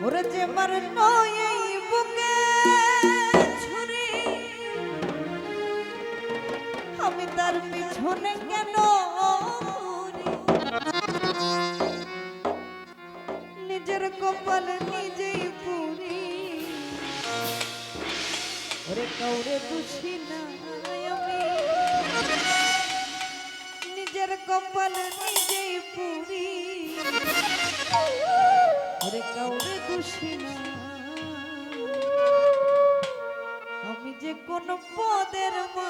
ওরে যে মার নয় বুকে ছুরি আমি তার পিছনে কেন নিজের কপাল নিজেই পুরি ওরে কাউরে বুঝি না আমি নিজের কপাল নিজেই পুরি ওরে কাউরে দোষী না। আমি যে কোন পদের মা